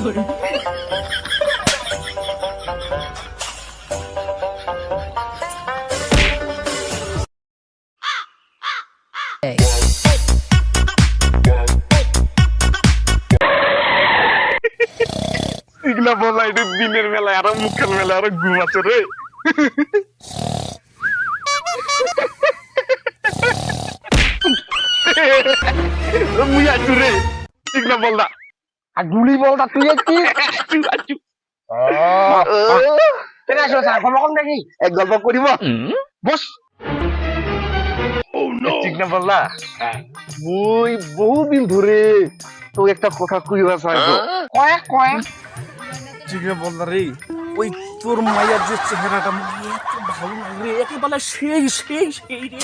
এগুলা বলা দিনের বেলায় আরও মুখের বেলায় আরও ঘুম আছে রে মুই আছু রে ঠিক না বলদা আর গুলি বলটা তুই খবর কম দেখি। এক গল্প করিব? বস। ঠিক না বললা? মুই বহুদিন ধরে তো একটা কথা কইবা চাইব কয়ে কয়ে। ঠিক না বললা রে ওই তোর মায়ের যে চেহারাটা এত ভালো লাগে রে একেবারে সেই সেই সেই রে।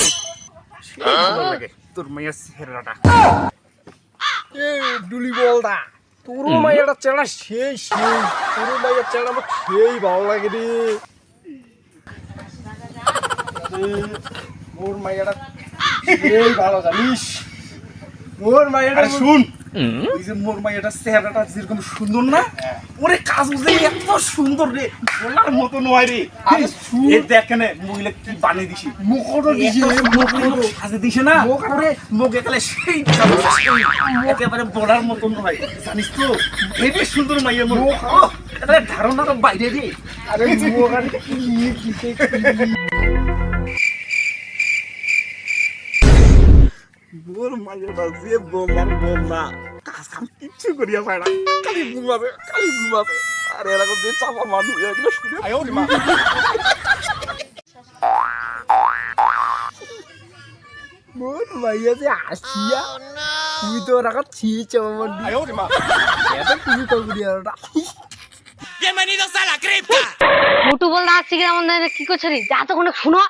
সেই ভালো লাগে তোর মায়ের চেহারাটা। এ ডুলি বলদা তোর মায়ের চেহারা সেই সেই। তোর মায়ের চেহারা আমার সেই ভালো লাগে রে মোর মায়েরা সেই ভালো জানিস। মোর মায়েরা শুন ওই যে মোর মায়েরা চেহারাটা যেরকম সুন্দর না ওরে কাজ যে এত সুন্দর রে বলার মতো নয় রে। এ দেখ মহিলা কি বানিয়ে দিছি। মুখটা দিছি সাজে দিছে না ওরে মুখ একালে সেই একেবারে বলার মতো নয়। জানিস তো হেবি সুন্দর ধারণার বাইরে রে। আরে মুখ আর কি কি মোর মায়ের বাজে বললাম বললা কাজ কাম কিচ্ছু করিয়া পায় না। খালি ঘুমাবে খালি ঘুমাবে। আর এরকম যে চাপা মানুষ এগুলো শুনে আয়ো রে মা। মোর মাইয়া যে আসিয়া তুই তো রাখা ছি চাপা মারবি আয়ো রে মা। এটা তুমি তো করিয়া না। মোটু বল না আমাদের কি করছে যা তো কোনো শুনো।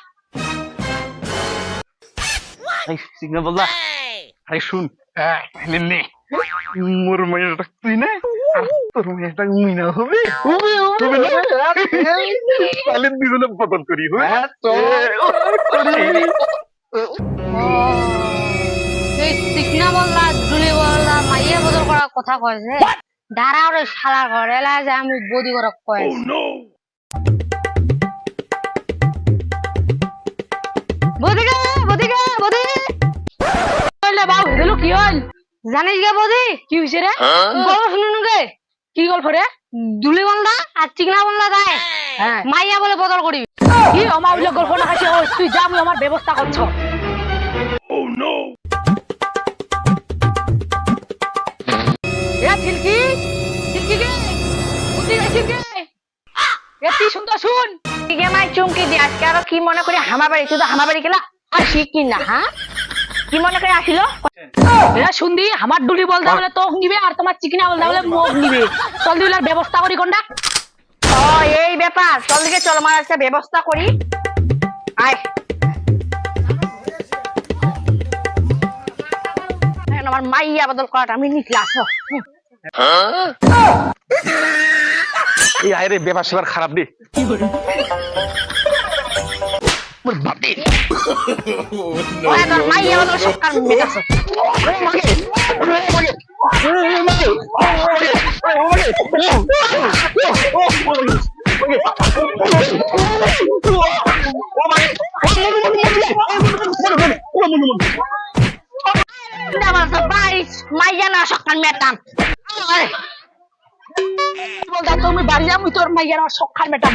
এই বললা আরে শুন নে মোর তুই না আর তোর হবে? হবে না? তাহলে দুজনে বদল করি হ্যাঁ এই চিকনা বললা দুলি বললা মাইয়া বদল করার কথা কয়েছে দাঁড়া ওরে শালা ঘর এলা যে আমি বদি করে কয়েছে বদিকে জানিস গে বদি? কি হইছে রে? গল্প শুনুন গে। কি গল্প রে? দুলি বললা আর চিকনা বললা গায় হ্যাঁ। মাইয়া বলে বদল করিবি। কি আমার ওইলে গল্প না খাইছে ও তুই যা আমি আমার ব্যবস্থা করছ। এ ছিলকি? ছিলকি গে? বুদ্ধি গে? এ তুই সুন্দর শুন। দিকে মাই চুমকি দি আজকে আরও কি মনে করে হামা বাড়ি তুই তো হামা বাড়ি গেলা? আসি কি না হ্যাঁ? কি মনে করে আসিল? এ শুনদি আমার ডুলি বলতে বলে তো নিবে আর তোমার চিকনা বলতে বলে মুখ নিবে। চল দিলার ব্যবস্থা করি কোনটা? ও এই ব্যাপার। চল দিকে চল আমার একটা ব্যবস্থা করি। আয়। এখন আমার মাইয়া বদল করাটা আমি নিকলে আসো। এই আয় রে ব্যাপার সেবার খারাপ রে মোর বাপে ওরা তোর মাইয়া বদল সরকার মেটাছো আমার তো বাড়ি মাইয়া না সরকার মেটাম আয়। বলতা তুমি বাড়ি আমি তোর মাইয়ার আমার সখার মেটাম